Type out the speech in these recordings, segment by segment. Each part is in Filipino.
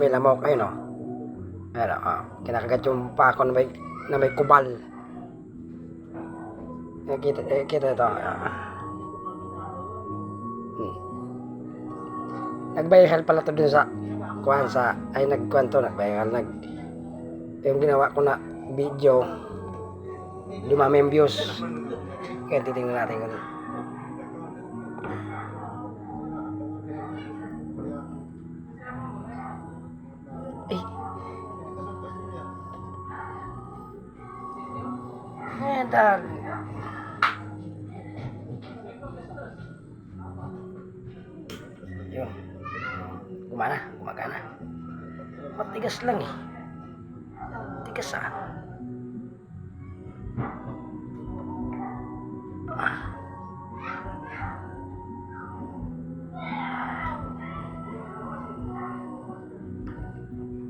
May lamok, ayun o. Ayun o, oh. kinakagat yung pako na may, na may kubal. Eh, kita, eh, kita ito. ah. Hmm. Nag-viral pala to dun sa kuhan sa, ay nagkuhan to, nag-viral, nag, yung ginawa ko na video, views. Kaya titingnan natin kung Dal. Yun. Gumana, gumagana. Matigas lang eh. Tigas ah. Ah.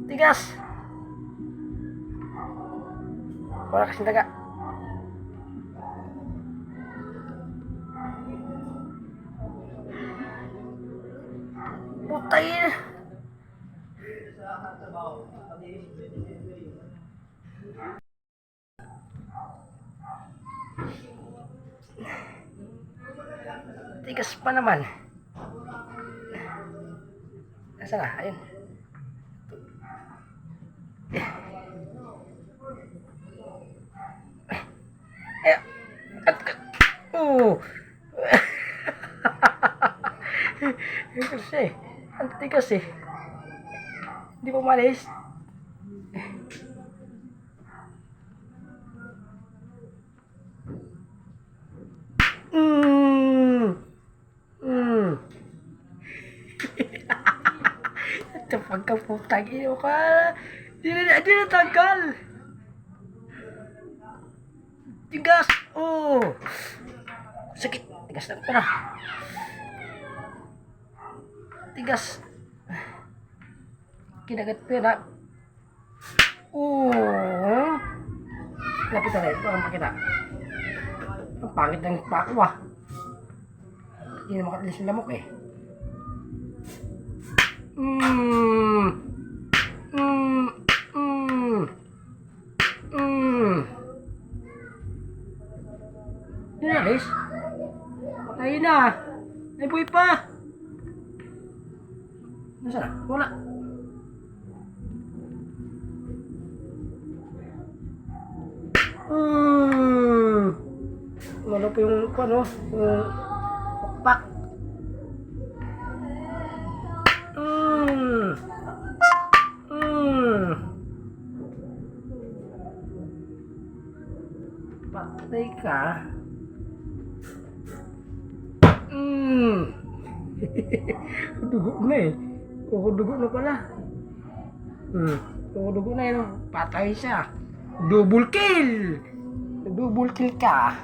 Tigas. Wala kasing taga. Putay na. Tigas pa naman. Nasaan na? Ayun. Oh. kasi, ang tigas eh. Hindi pa malis. Mm. Mm. Ito pagkaputang iyo ka. Di na, di na tanggal. Tigas! Oh! Sakit! Tigas na pala. Tigas. Kinagat pera. Oh! Lapit na rin. Parang makita. Ang pangit ng pako ah. Hindi na makatilis yung lamok eh. Mmm. Mmm. Mmm. Mmm. Hindi na, Liz. Patayin na. Ay, buhay pa. Nasaan na? Wala. Hmm. Wala yung, ano, yung pakpak. Hmm. Hmm. Patay ka. Hmm. dugo na eh. Kukudugo na pala. Hmm. Kukudugo na yun. Patay siya. Double kill! Double kill ka.